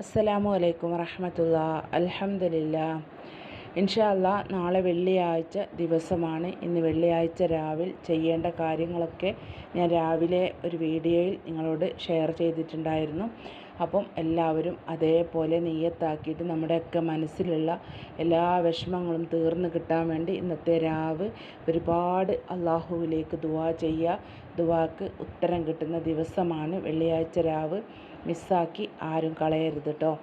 അസ്സലാമു അലൈക്കും വറഹമത്തുള്ള. അലഹമില്ല ഇൻഷാല്ല നാളെ വെള്ളിയാഴ്ച ദിവസമാണ്. ഇന്ന് വെള്ളിയാഴ്ച രാവിലെ ചെയ്യേണ്ട കാര്യങ്ങളൊക്കെ ഞാൻ രാവിലെ ഒരു വീഡിയോയിൽ നിങ്ങളോട് ഷെയർ ചെയ്തിട്ടുണ്ടായിരുന്നു. അപ്പം എല്ലാവരും അതേപോലെ നെയ്യത്താക്കിയിട്ട് നമ്മുടെയൊക്കെ മനസ്സിലുള്ള എല്ലാ വിഷമങ്ങളും തീർന്നു കിട്ടാൻ വേണ്ടി ഇന്നത്തെ രാവ് ഒരുപാട് അള്ളാഹുവിലേക്ക് ദുവാ ചെയ്യുക. ദുവാക്ക് ഉത്തരം കിട്ടുന്ന ദിവസമാണ് വെള്ളിയാഴ്ച രാവ്. മിസ്സാക്കി ആരും കളയരുത് കേട്ടോ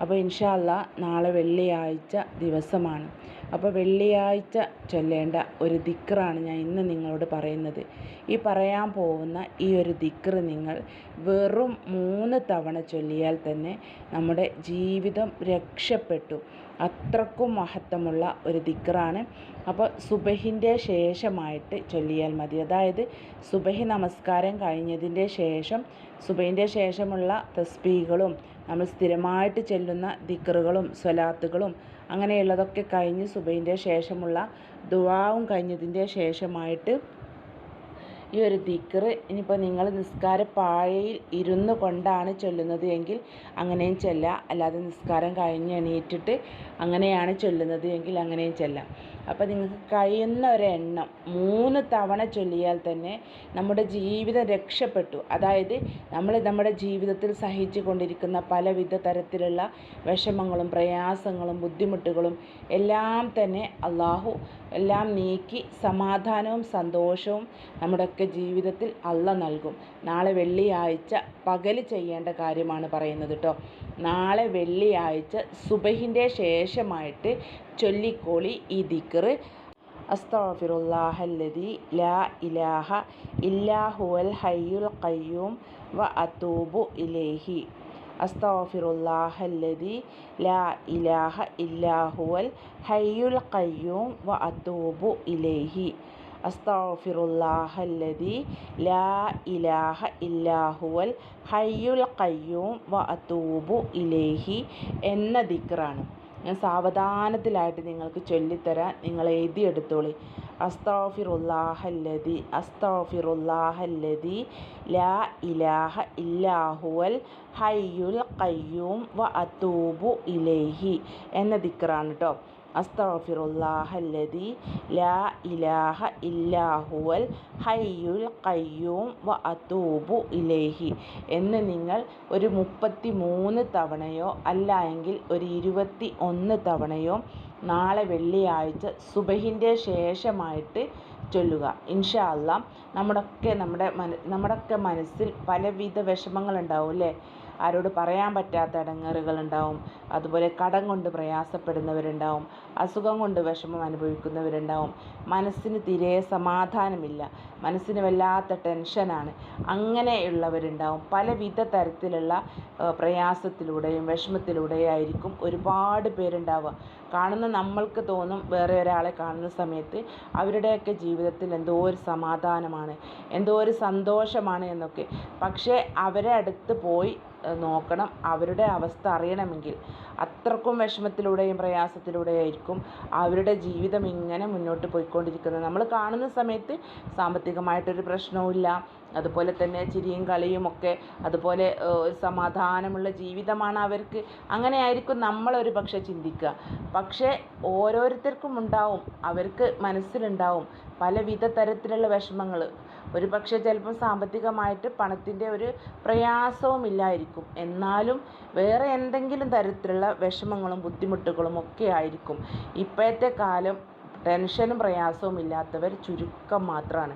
അപ്പോൾ ഇൻഷാല്ല നാളെ വെള്ളിയാഴ്ച ദിവസമാണ്. അപ്പോൾ വെള്ളിയാഴ്ച ചൊല്ലേണ്ട ഒരു ദിക്റാണ് ഞാൻ ഇന്ന് നിങ്ങളോട് പറയുന്നത്. ഈ പറയാൻ പോകുന്ന ഈ ഒരു ദിക്ർ നിങ്ങൾ വെറും മൂന്ന് തവണ ചൊല്ലിയാൽ തന്നെ നമ്മുടെ ജീവിതം രക്ഷപ്പെട്ടു. അത്രക്കും മഹത്വമുള്ള ഒരു ദിക്റാണ്. അപ്പോൾ സുബഹിന്റെ ശേഷമായിട്ട് ചൊല്ലിയാൽ മതി. അതായത് സുബഹി നമസ്കാരം കഴിഞ്ഞതിന്റെ ശേഷം സുബഹിന്റെ ശേഷമുള്ള തസ്ബീകളും നമ്മൾ സ്ഥിരമായിട്ട് ചെല്ലുന്ന ദിക്റുകളും സ്വലാത്തുകളും അങ്ങനെയുള്ളതൊക്കെ കഴിഞ്ഞ് സുബഹിന്റെ ശേഷമുള്ള ദുവാവും കഴിഞ്ഞതിന്റെ ശേഷമായിട്ട് ഈ ഒരു ദിക്ർ ഇനിയിപ്പോൾ നിങ്ങൾ നിസ്കാര പാഴയിൽ ഇരുന്ന് കൊണ്ടാണ് ചൊല്ലുന്നത് എങ്കിൽ അങ്ങനെയും ചെല്ലാം. അല്ലാതെ നിസ്കാരം കഴിഞ്ഞ് എണീറ്റിട്ട് അങ്ങനെയാണ് ചൊല്ലുന്നത് എങ്കിൽ അങ്ങനെയും ചെല്ലാം. അപ്പോൾ നിങ്ങൾക്ക് കഴിയുന്ന ഒരു എണ്ണം മൂന്ന് തവണ ചൊല്ലിയാൽ തന്നെ നമ്മുടെ ജീവിതം രക്ഷപ്പെട്ടു. അതായത് നമ്മൾ നമ്മുടെ ജീവിതത്തിൽ സഹിച്ചു കൊണ്ടിരിക്കുന്ന പലവിധ തരത്തിലുള്ള വിഷമങ്ങളും പ്രയാസങ്ങളും ബുദ്ധിമുട്ടുകളും എല്ലാം തന്നെ അള്ളാഹു എല്ലാം നീക്കി സമാധാനവും സന്തോഷവും നമ്മുടെയൊക്കെ ജീവിതത്തിൽ അള്ള നൽകും. നാളെ വെള്ളിയാഴ്ച പകൽ ചെയ്യേണ്ട കാര്യമാണ് പറയുന്നത് കേട്ടോ നാളെ വെള്ളിയാഴ്ച സുബഹിന്റെ ശേഷമായിട്ട് ചൊല്ലിക്കോളി ഈ ദിക്ർ. അസ്തഫിറുല്ലാഹല്ലതി ലാ ഇലാഹ ഇല്ലാഹുവൽ ഹയ്യുൽ ഖയ്യൂം വ അതൂബു ഇലേഹി. അസ്തഫിറുല്ലാഹല്ലതി ലാ ഇലാഹ ഇല്ലാഹുവൽ ഹയ്യുൽ ഖയ്യൂം വ അതൂബു ഇലേഹി. അസ്തഫിറുല്ലാഹല്ലതി ലാ ഇലാഹ ഇല്ലാഹുവൽ ഹയ്യുൽ ഖയ്യൂം വ അതൂബു ഇലേഹി എന്ന ദിക്റാണ്. ഞാൻ സാവധാനത്തിലായിട്ട് നിങ്ങൾക്ക് ചൊല്ലിത്തരാൻ നിങ്ങൾ എഴുതിയെടുത്തോളി അസ്താഫിറുല്ലാഹല്ലതി അസ്താഫിറുല്ലാഹല്ലതി ലാ ഇലാഹ ഇല്ലാഹുവൽ ഹയ്യുൽ ഖയ്യൂം വ അതൂബു ഇലേഹി എന്ന ദിക്റാണ് കേട്ടോ അസ്തഫിറുല്ലാഹല്ലതി ലാ ഇലാഹ ഇല്ലാഹുവൽ ഹയ്യുൽ ഖയ്യൂം വ അതൂബു ഇലേഹി എന്ന് നിങ്ങൾ ഒരു മുപ്പത്തി മൂന്ന് തവണയോ അല്ല എങ്കിൽ ഒരു ഇരുപത്തി ഒന്ന് തവണയോ നാളെ വെള്ളിയാഴ്ച സുബഹിന്റെ ശേഷമായിട്ട് ചൊല്ലുക. ഇൻഷാ അള്ളാ നമ്മുടെയൊക്കെ നമ്മുടെ മന നമ്മുടെയൊക്കെ മനസ്സിൽ പലവിധ വിഷമങ്ങളുണ്ടാവും അല്ലേ ആരോട് പറയാൻ പറ്റാത്ത ഇടങ്ങേറുകളുണ്ടാവും അതുപോലെ കടം കൊണ്ട് പ്രയാസപ്പെടുന്നവരുണ്ടാവും. അസുഖം കൊണ്ട് വിഷമം അനുഭവിക്കുന്നവരുണ്ടാവും. മനസ്സിന് തീരെ സമാധാനമില്ല. മനസ്സിന് വല്ലാത്ത ടെൻഷനാണ്. അങ്ങനെയുള്ളവരുണ്ടാവും പലവിധ തരത്തിലുള്ള പ്രയാസത്തിലൂടെയും വിഷമത്തിലൂടെയും ആയിരിക്കും ഒരുപാട് പേരുണ്ടാവുക. കാണുന്ന നമ്മൾക്ക് തോന്നും വേറെ ഒരാളെ കാണുന്ന സമയത്ത് അവരുടെയൊക്കെ ജീവിതത്തിൽ എന്തോ ഒരു സമാധാനമാണ് എന്തോ ഒരു സന്തോഷമാണ് എന്നൊക്കെ. പക്ഷേ അവരെ അടുത്ത് പോയി നോക്കണം. അവരുടെ അവസ്ഥ അറിയണമെങ്കിൽ. അത്രക്കും വിഷമത്തിലൂടെയും പ്രയാസത്തിലൂടെയും ആയിരിക്കും അവരുടെ ജീവിതം ഇങ്ങനെ മുന്നോട്ട് പോയിക്കൊണ്ടിരിക്കുന്നത്. നമ്മൾ കാണുന്ന സമയത്ത് സാമ്പത്തികമായിട്ടൊരു പ്രശ്നവുമില്ല. അതുപോലെ തന്നെ ചിരിയും കളിയും ഒക്കെ അതുപോലെ ഒരു സമാധാനമുള്ള ജീവിതമാണ് അവർക്ക്. അങ്ങനെ ആയിരിക്കും നമ്മളൊരു പക്ഷെ ചിന്തിക്കുക. പക്ഷേ ഓരോരുത്തർക്കും ഉണ്ടാവും. അവർക്ക് മനസ്സിലുണ്ടാവും പലവിധ തരത്തിലുള്ള വിഷമങ്ങൾ ഒരു പക്ഷേ ചിലപ്പം സാമ്പത്തികമായിട്ട് പണത്തിന്റെ ഒരു പ്രയാസവും ഇല്ലായിരിക്കും എന്നാലും വേറെ എന്തെങ്കിലും തരത്തിലുള്ള വിഷമങ്ങളും ബുദ്ധിമുട്ടുകളും ഒക്കെ ആയിരിക്കും. ഇപ്പോഴത്തെ കാലം ടെൻഷനും പ്രയാസവും ഇല്ലാത്തവർ ചുരുക്കം മാത്രമാണ്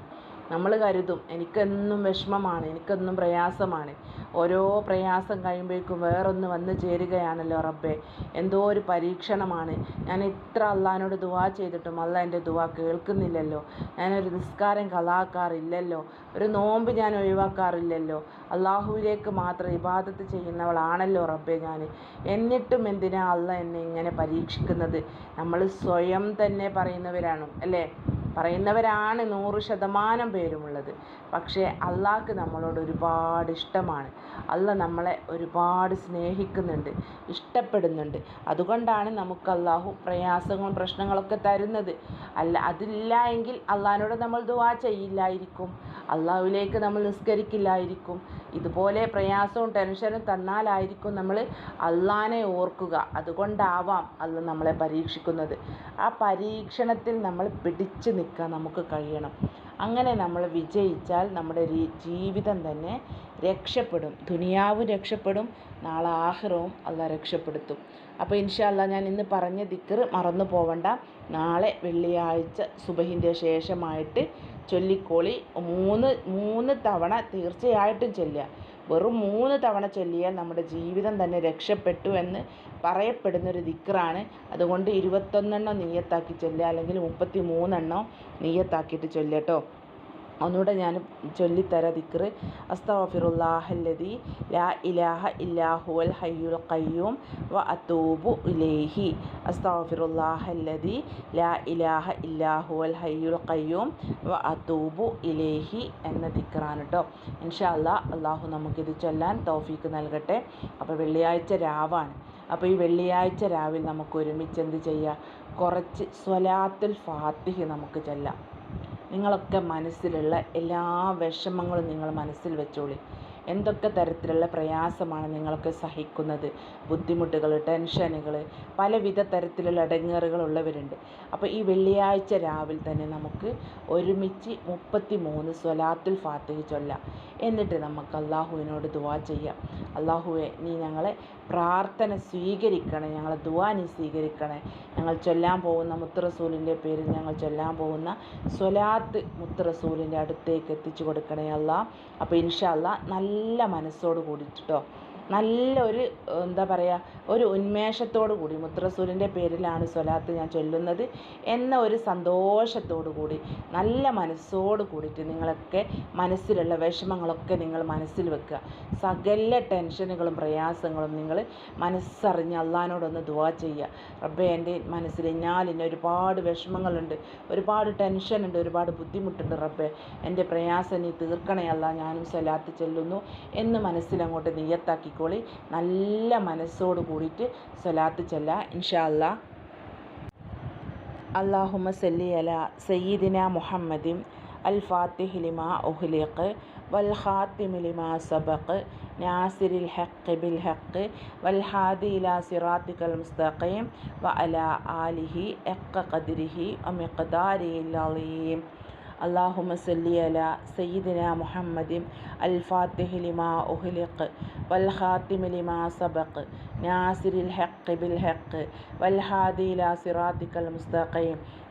നമ്മൾ കരുതും. എനിക്കെന്നും വിഷമമാണ് എനിക്കെന്നും പ്രയാസമാണ്. ഓരോ പ്രയാസം കഴിയുമ്പോഴേക്കും വേറൊന്ന് വന്ന് ചേരുകയാണല്ലോ റബ്ബെ. എന്തോ ഒരു പരീക്ഷണമാണ്. ഞാൻ ഇത്ര അള്ളഹാനോട് ദുവാ ചെയ്തിട്ടും അല്ല എന്റെ ദുവാ കേൾക്കുന്നില്ലല്ലോ. ഞാനൊരു നിസ്കാരം കലാക്കാറില്ലല്ലോ. ഒരു നോമ്പ് ഞാൻ ഒഴിവാക്കാറില്ലല്ലോ. അള്ളാഹുവിലേക്ക് മാത്രം ഇബാദത്ത് ചെയ്യുന്നവളാണല്ലോ റബ്ബെ ഞാൻ. എന്നിട്ടും എന്തിനാ അല്ല എന്നെ ഇങ്ങനെ പരീക്ഷിക്കുന്നത്? നമ്മൾ സ്വയം തന്നെ പറയുന്നവരാണ് അല്ലേ? പറയുന്നവരാണ് നൂറ് ശതമാനം പേരുമുള്ളത്. പക്ഷേ അള്ളാഹ്ക്ക് നമ്മളോട് ഒരുപാട് ഇഷ്ടമാണ്. അല്ല നമ്മളെ ഒരുപാട് സ്നേഹിക്കുന്നുണ്ട് ഇഷ്ടപ്പെടുന്നുണ്ട്. അതുകൊണ്ടാണ് നമുക്ക് അള്ളാഹു പ്രയാസങ്ങളും പ്രശ്നങ്ങളൊക്കെ തരുന്നത്. അല്ല അതില്ല എങ്കിൽ അള്ളാഹിനോട് നമ്മൾ ദുവാ ചെയ്യില്ലായിരിക്കും. അള്ളാഹുവിലേക്ക് നമ്മൾ നിസ്കരിക്കില്ലായിരിക്കും. ഇതുപോലെ പ്രയാസവും ടെൻഷനും തന്നാലായിരിക്കും നമ്മൾ അള്ളാഹിനെ ഓർക്കുക. അതുകൊണ്ടാവാം അല്ല നമ്മളെ പരീക്ഷിക്കുന്നത്. ആ പരീക്ഷണത്തിൽ നമ്മൾ പിടിച്ചു നിൽക്കാൻ നമുക്ക് കഴിയണം. അങ്ങനെ നമ്മൾ വിജയിച്ചാൽ നമ്മുടെ ജീവിതം തന്നെ രക്ഷപ്പെടും. ദുനിയാവും രക്ഷപ്പെടും നാളെ ആഹ്റവും അല്ല രക്ഷപ്പെടുത്തും. അപ്പോൾ ഇൻഷാല്ല ഞാൻ ഇന്ന് പറഞ്ഞ ദിക്കർ മറന്നു പോവണ്ട. നാളെ വെള്ളിയാഴ്ച സുബഹിന്റെ ശേഷമായിട്ട് ചൊല്ലിക്കോളി. മൂന്ന് മൂന്ന് തവണ തീർച്ചയായിട്ടും ചൊല്ലുക. വെറും മൂന്ന് തവണ ചൊല്ലിയാൽ നമ്മുടെ ജീവിതം തന്നെ രക്ഷപ്പെട്ടു എന്ന് പറയപ്പെടുന്നൊരു ദിക്റാണ്. അതുകൊണ്ട് ഇരുപത്തൊന്നെണ്ണം നീയത്താക്കി ചൊല്ലുക അല്ലെങ്കിൽ മുപ്പത്തി മൂന്നെണ്ണം നീയത്താക്കിയിട്ട് ചൊല്ലട്ടോ ഒന്നുകൂടെ ഞാൻ ചൊല്ലിത്തരാം ദിക്റ് അസ്തഗ്ഫിറുല്ലാഹല്ലദി ലാ ഇലാഹ ഇല്ലാഹുവൽ ഹയ്യുൽ ഖയ്യൂം വ അത്തൂബു ഇലൈഹി. അസ്തഗ്ഫിറുല്ലാഹല്ലദി ലാ ഇലാഹ ഇല്ലാഹുവൽ ഹയ്യുൽ ഖയ്യൂം വ അത്തൂബു ഇലൈഹി എന്ന ദിക്റാണ് കേട്ടോ ഇൻഷാ അല്ലാ അള്ളാഹു നമുക്കിത് ചൊല്ലാൻ തൗഫീക്ക് നൽകട്ടെ. അപ്പോൾ വെള്ളിയാഴ്ച രാവാണ്. അപ്പോൾ ഈ വെള്ളിയാഴ്ച രാവിലെ നമുക്ക് ഒരുമിച്ച് എന്ത് ചെയ്യാം? കുറച്ച് സ്വലാത്തുൽ ഫാത്തിഹ് നമുക്ക് ചൊല്ലാം. നിങ്ങളൊക്കെ മനസ്സിലുള്ള എല്ലാ വിഷമങ്ങളും നിങ്ങൾ മനസ്സിൽ വെച്ചോളി. എന്തൊക്കെ തരത്തിലുള്ള പ്രയാസമാണ് നിങ്ങൾക്ക് സഹിക്കുന്നത്? ബുദ്ധിമുട്ടുകൾ ടെൻഷനുകൾ പലവിധ തരത്തിലുള്ള ഉള്ളവരുണ്ട്. അപ്പോൾ ഈ വെള്ളിയാഴ്ച രാവിലെ തന്നെ നമുക്ക് ഒരുമിച്ച് മുപ്പത്തി മൂന്ന് സ്വലാത്തുൽ ഫാത്തിഹ ചൊല്ലാം. എന്നിട്ട് നമുക്ക് അള്ളാഹുവിനോട് ദുവാ ചെയ്യാം. അള്ളാഹുവെ നീ ഞങ്ങളെ പ്രാർത്ഥന സ്വീകരിക്കണേ ഞങ്ങളെ ദുവാ നീ സ്വീകരിക്കണേ. ഞങ്ങൾ ചൊല്ലാൻ പോകുന്ന മുത്തറസൂലിന്റെ പേരിൽ ഞങ്ങൾ ചൊല്ലാൻ പോകുന്ന സ്വലാത്ത് മുത്തറസൂലിന്റെ അടുത്തേക്ക് എത്തിച്ചു കൊടുക്കണേ അല്ല അപ്പോൾ ഇൻഷാ നല്ല നല്ല മനസ്സോട് കൂടിയിട്ടോ നല്ല ഒരു എന്താ പറയുക ഒരു ഉന്മേഷത്തോടു കൂടി മുത്തറസൂലിന്റെ പേരിലാണ് സ്വലാത്ത് ഞാൻ ചൊല്ലുന്നത് എന്ന ഒരു സന്തോഷത്തോടു കൂടി നല്ല മനസ്സോട് കൂടിയിട്ട് നിങ്ങളൊക്കെ മനസ്സിലുള്ള വിഷമങ്ങളൊക്കെ നിങ്ങൾ മനസ്സിൽ വെക്കുക. സകല ടെൻഷനുകളും പ്രയാസങ്ങളും നിങ്ങൾ മനസ്സറിഞ്ഞ് അള്ളഹാനോടൊന്ന് ദുവാ ചെയ്യുക. റബ്ബേ എന്റെ മനസ്സിൽ ഞാലിന് ഒരുപാട് വിഷമങ്ങളുണ്ട് ഒരുപാട് ടെൻഷനുണ്ട് ഒരുപാട് ബുദ്ധിമുട്ടുണ്ട് റബ്ബേ. എന്റെ പ്രയാസം നീ തീർക്കണേ അല്ല ഞാനും സ്വലാത്ത് ചെല്ലുന്നു എന്ന് മനസ്സിലങ്ങോട്ട് നീയത്താക്കി ചൊല്ലിക്കോളി നല്ല മനസ്സോട് കൂടിയിട്ട് സ്വലാത്ത് ചൊല്ല. ഇൻഷാല്ല അള്ളാഹുമ സല്ലി അല സയ്യിദിന മുഹമ്മദിൻ അൽ ഫാത്തിഹ് ലിമ ഉഹ്ലിഖ് വൽ ഹാത്തിമിലിമ സബഖ് നാസിരിൽ ഹഖ് ബിൽ ഹഖ് വൽ ഹാദി ഇലാ സിറാത്തിക്കൽ മുസ്തഖീം വ അല ആലിഹി എക്ക ഖദ്രിഹി വ മിഖ്ദാരിഹിൽ അലീം. اللهم صل على سيدنا محمد الفاتح لما أهلق والخاتم لما سبق ناصر الحق بالحق والهادي إلى صراطك المستقيم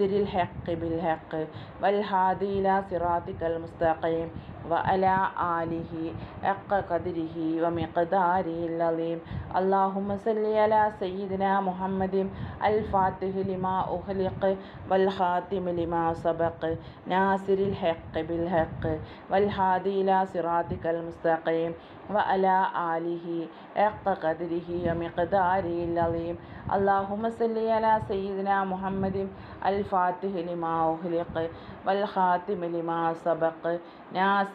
الحق بالحق والهادي إلى صراطك المستقيم. وعلى آله حق قدره ومقداره العظيم اللهم صل على سيدنا محمد الفاتح لما أخلق والخاتم لما سبق ناصر الحق بالحق والهادي إلى صراطك المستقيم وعلى آله حق قدره ومقداره العظيم اللهم صل على سيدنا محمد الفاتح لما أخلق والخاتم لما سبق ناصر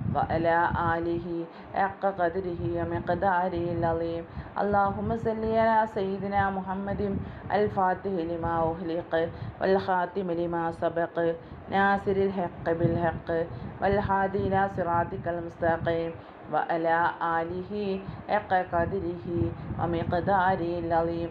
وعلى آله حق قدره ومقداره العظيم اللهم صل على سيدنا محمد الفاتح لما أغلق والخاتم لما سبق ناصر الحق بالحق والهادي إلى صراطك المستقيم وعلى آله حق قدره ومقداره العظيم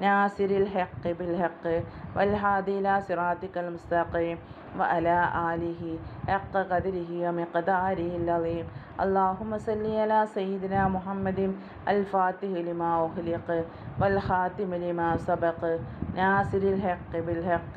ناصر الحق بالحق والهادي إلى صراطك المستقيم وعلى آله حق قدره ومقداره العظيم اللهم صل على سيدنا محمد الفاتح لما أغلق والخاتم لما سبق ناصر الحق بالحق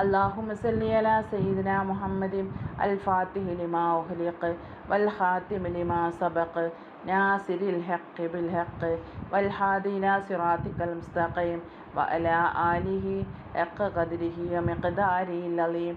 اللهم صل على سيدنا محمد الفاتح لما أغلق والخاتم لما سبق ناصر الحق بالحق والهادي إلى صراطك المستقيم وعلى آله حق قدره ومقداره العظيم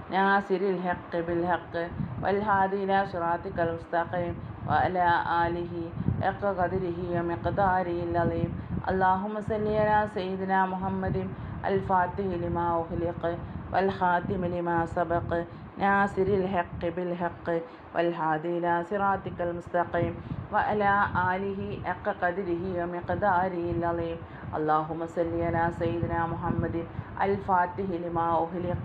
ناصر الحق بالحق والهادي إلى صراطك المستقيم وعلى آله حق قدره ومقداره العظيم اللهم صل على سيدنا محمد الفاتح لما أغلق والخاتم لما سبق ناصر الحق بالحق والهادي إلى صراطك المستقيم وعلى آله حق قدره ومقداره العظيم اللهم صل على سيدنا محمد الفاتح لما أغلق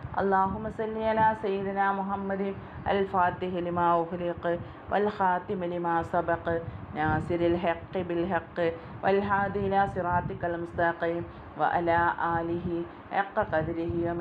اللهم صل على سيدنا محمد الفاتح لما أغلق والخاتم لما سبق ناصر الحق بالحق വൽഹാദില സിറാത്തിക്കൽ മുസ്താഖയും വ അല ആലിഹി എക്ക കതിരിഹിയും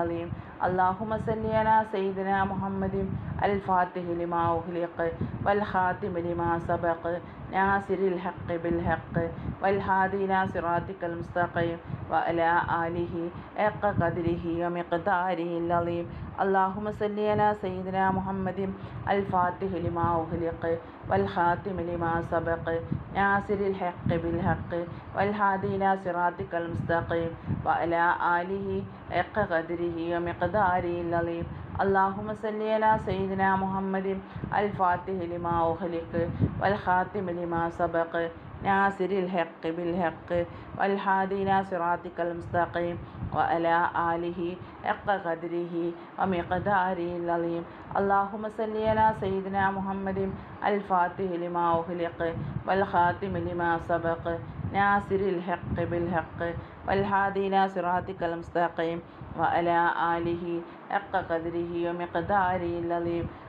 അലീം അള്ളാഹുമ സല്ലി അല സയ്യിദിന മുഹമ്മദിം അൽ ഫാത്തിഹി ലിമാ ഉഹ്ലിഖ് വൽ ഖാത്തിമ ലിമാ സബഖ് നാസിരിൽ ഹഖ് ബിൽ ഹഖ് വൽ ഹാദിന സിറാത്തിക്കൽ മുസ്തഖീം വ അല ആലിഹി എക്ക കതിരിഹി വമിഖ്താരിഹി അലീം അള്ളാഹുമ സല്ലി അല സയ്യിദിന മുഹമ്മദിം അൽ ഫാത്തിഹി ലിമാ ഉഹ്ലിഖ് വൽ ഖാത്തിമ ലിമാ സബഖ് നാസിരിൽ الحق بالحق والهادي إلى صراطك المستقيم وعلى آله حق قدره ومقداره العظيم اللهم صل على سيدنا محمد الفاتح لما أغلق والخاتم لما سبق ناصر الحق بالحق والهادي إلى صراطك المستقيم وعلى آله حق قدره ومقداره العظيم اللهم صل على سيدنا محمد الفاتح لما أغلق والخاتم لما سبق ناصر الحق بالحق والهادي إلى صراطك المستقيم وعلى آله حق قدره ومقداره العظيم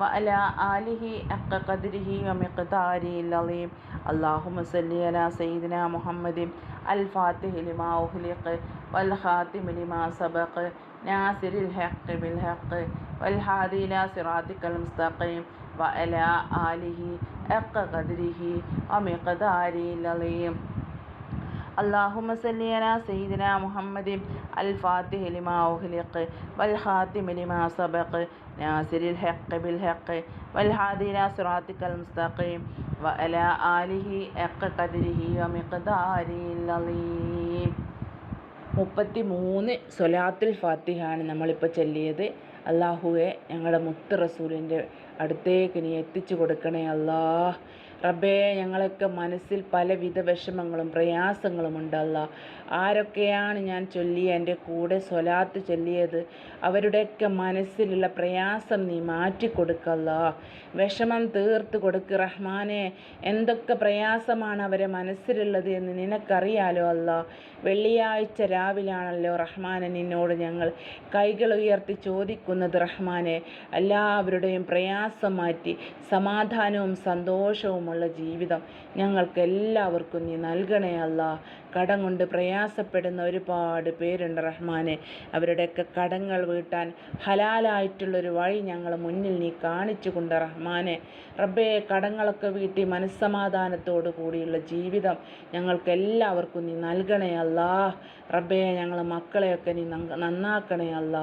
وعلى آله حق قدره ومقداره العظيم اللهم صل على سيدنا محمد الفاتح لما أغلق والخاتم لما سبق ناصر الحق بالحق والهادي إلى صراطك المستقيم وعلى آله حق قدره ومقداره العظيم اللهم صل على سيدنا محمد الفاتح لما أغلق والخاتم لما سبق ناصر الحق بالحق والهادي إلى صراطك المستقيم وعلى آله حق قدره ومقداره العظيم മുപ്പത്തി മൂന്ന് സൊലാത്തുൽ ഫാത്തിഹാണ് നമ്മളിപ്പോൾ ചൊല്ലിയത് അള്ളാഹുവെ ഞങ്ങളുടെ മുത്ത് റസൂലിൻ്റെ അടുത്തേക്ക് നീ എത്തിച്ചു കൊടുക്കണേ അല്ലാ റബ്ബേ ഞങ്ങളൊക്കെ മനസ്സിൽ പലവിധ വിഷമങ്ങളും പ്രയാസങ്ങളും ഉണ്ടല്ല ആരൊക്കെയാണ് ഞാൻ ചൊല്ലിയ എന്റെ കൂടെ സ്വലാത്ത് ചൊല്ലിയത്? അവരുടെയൊക്കെ മനസ്സിലുള്ള പ്രയാസം നീ മാറ്റി മാറ്റിക്കൊടുക്കല്ല വിഷമം തീർത്ത് കൊടുക്ക് റഹ്മാനെ. എന്തൊക്കെ പ്രയാസമാണ് അവരെ മനസ്സിലുള്ളത് എന്ന് നിനക്കറിയാലോ അല്ല. വെള്ളിയാഴ്ച രാവിലാണല്ലോ റഹ്മാനെ നിന്നോട് ഞങ്ങൾ കൈകൾ ഉയർത്തി ചോദിക്കുന്നത് റഹ്മാനെ. എല്ലാവരുടെയും പ്രയാസം മാറ്റി സമാധാനവും സന്തോഷവുമുള്ള ജീവിതം ഞങ്ങൾക്ക് എല്ലാവർക്കും നീ നൽകണേ അല്ല. കടം കൊണ്ട് പ്രയാസപ്പെടുന്ന ഒരുപാട് പേരുണ്ട് റഹ്മാനെ. അവരുടെയൊക്കെ കടങ്ങൾ വീട്ടാൻ ഹലാലായിട്ടുള്ളൊരു വഴി ഞങ്ങൾ മുന്നിൽ നീ കാണിച്ചു കൊണ്ട് റഹ്മാനെ. റബ്ബേ കടങ്ങളൊക്കെ വീട്ടി മനസ്സമാധാനത്തോടു കൂടിയുള്ള ജീവിതം ഞങ്ങൾക്ക് എല്ലാവർക്കും നീ നൽകണേ അല്ലാ. റബ്ബേ ഞങ്ങൾ മക്കളെയൊക്കെ നീ നന്നാക്കണേ അല്ല.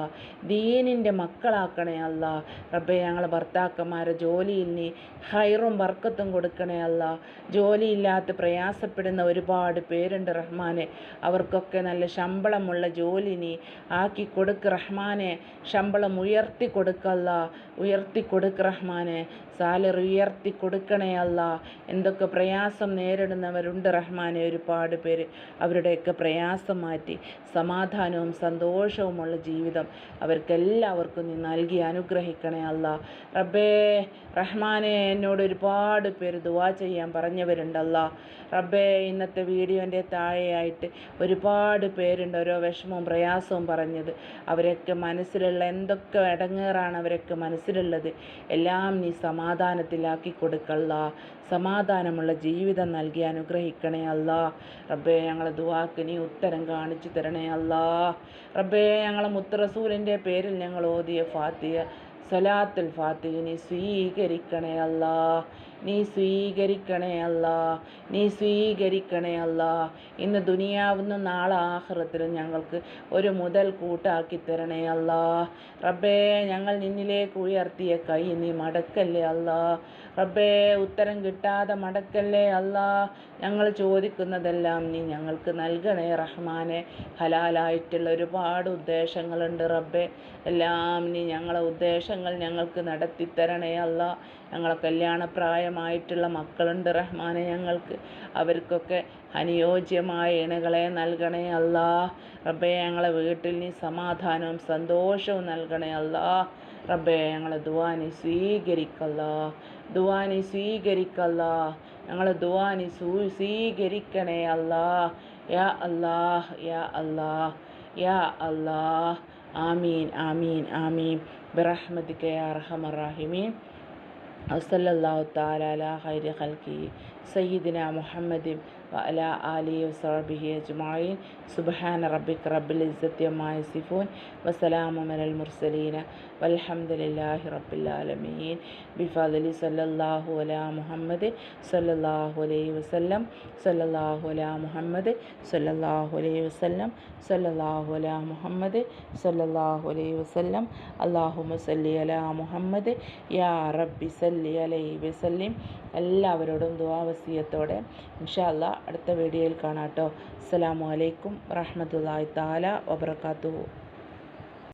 ദീനിന്റെ മക്കളാക്കണേ അല്ല. റബ്ബേ ഞങ്ങൾ ഭർത്താക്കന്മാരെ ജോലിയിൽ നീ ഹൈറും ബർക്കത്തും കൊടുക്കണേ അല്ല. ജോലിയില്ലാത്ത പ്രയാസപ്പെടുന്ന ഒരുപാട് പേരുണ്ട് റഹ്മാനെ. അവർക്കൊക്കെ നല്ല ശമ്പളമുള്ള ജോലി നീ ആക്കി കൊടുക്ക് റഹ്മാനെ. ശമ്പളം ഉയർത്തി കൊടുക്കല്ല ഉയർത്തി കൊടുക്ക് റഹ്മാനെ. സാലറി ഉയർത്തി കൊടുക്കണേ അല്ല. എന്തൊക്കെ പ്രയാസം നേരിടുന്നവരുണ്ട് റഹ്മാനെ. ഒരുപാട് പേര് അവരുടെയൊക്കെ പ്രയാസം മാറ്റി സമാധാനവും സന്തോഷവുമുള്ള ജീവിതം അവർക്കെല്ലാവർക്കും നീ നൽകി അനുഗ്രഹിക്കണേ അല്ല. റബ്ബേ റഹ്മാനെ എന്നോട് ഒരുപാട് പേര് ദുവാ ചെയ്യാൻ പറഞ്ഞവരുണ്ടല്ല റബ്ബേ ഇന്നത്തെ വീഡിയോന്റെ താഴെയായിട്ട് ഒരുപാട് പേരുണ്ട് ഓരോ വിഷമവും പ്രയാസവും പറഞ്ഞത്. അവരൊക്കെ മനസ്സിലുള്ള എന്തൊക്കെ ഇടങ്ങേറാണ് അവരൊക്കെ മനസ്സിലുള്ളത്. എല്ലാം നീ സമാധാനത്തിലാക്കി കൊടുക്കല്ല സമാധാനമുള്ള ജീവിതം നൽകി അനുഗ്രഹിക്കണേ അല്ല. റബ്ബേ ഞങ്ങളെ ദുവാക്ക് നീ ഉത്തരം കാണിച്ചു തരണേ അല്ല. റബ്ബേ ഞങ്ങളെ മുത്തറസൂലിന്റെ പേരിൽ ഞങ്ങൾ ഓതിയ ഫാത്തിയ സലാത്തുൽ നീ സ്വീകരിക്കണേ അല്ല. നീ സ്വീകരിക്കണേ അല്ല നീ സ്വീകരിക്കണേ അല്ല. ഇന്ന് ദുനിയാവുന്ന നാളെ ആഹ്റത്തിലും ഞങ്ങൾക്ക് ഒരു മുതൽ കൂട്ടാക്കി തരണേ അല്ല. റബ്ബേ ഞങ്ങൾ നിന്നിലേക്ക് ഉയർത്തിയ കൈ നീ മടക്കല്ലേ അല്ല. റബ്ബേ ഉത്തരം കിട്ടാതെ മടക്കല്ലേ അല്ല. ഞങ്ങൾ ചോദിക്കുന്നതെല്ലാം നീ ഞങ്ങൾക്ക് നൽകണേ റഹ്മാനെ. ഹലാലായിട്ടുള്ള ഒരുപാട് ഉദ്ദേശങ്ങളുണ്ട് റബ്ബെ. എല്ലാം നീ ഞങ്ങളെ ഉദ്ദേശങ്ങൾ ഞങ്ങൾക്ക് നടത്തിത്തരണേ അല്ല. ഞങ്ങളെ കല്യാണപ്രായമായിട്ടുള്ള മക്കളുണ്ട് റഹ്മാനെ ഞങ്ങൾക്ക്. അവർക്കൊക്കെ അനുയോജ്യമായ ഇണകളെ നൽകണേ അല്ലാ. റബ്ബെ ഞങ്ങളെ വീട്ടിൽ നീ സമാധാനവും സന്തോഷവും നൽകണേ അല്ലാ. റബ്ബെ ഞങ്ങളെ ദുവാനി സ്വീകരിക്കല്ല. ദുവാനി സ്വീകരിക്കല്ല. ഞങ്ങളെ ദുവാനി സ്വീകരിക്കണേ അല്ലാ. യാ അല്ലാ യാ അല്ലാ യാ അല്ലാ. ആമീൻ ആമീൻ ആമീൻ. ബിറഹ്മതിക യാ അർഹമർ صلى الله تعالى على خير خلقه سيدنا محمد വഅല ആലിഹി വസഹബിഹി അജ്മായിൻ സുബ്ഹാന റബ്ബിക റബ്ബിൽ ഇസ്സത്തി അമ്മാ യസിഫൂൻ. വസലാമു അലൽ മുർസലീന. വൽഹംദുലില്ലാഹി റബ്ബിൽ ആലമീൻ. ബിഫദ്ലി സല്ലല്ലാഹു അലാ മുഹമ്മദ് സല്ലല്ലാഹു അലൈഹി വസല്ലം. സല്ലല്ലാഹു അലാ മുഹമ്മദ് സല്ലല്ലാഹു അലൈഹി വസല്ലം. സല്ലല്ലാഹു അലാ മുഹമ്മദ് സല്ലല്ലാഹു അലൈഹി വസല്ലം. അല്ലാഹുമ്മ സല്ലി അലാ മുഹമ്മദ്. യാ റബ്ബി സല്ലി അലൈഹി വസല്ലിം. എല്ലാവരോടും ഇൻഷാ അല്ലാ അടുത്ത വീഡിയോയിൽ കാണാം കേട്ടോ. അസ്സലാമു അലൈക്കും വറഹ്മത്തുള്ളാഹി താല വബറകാതുഹു.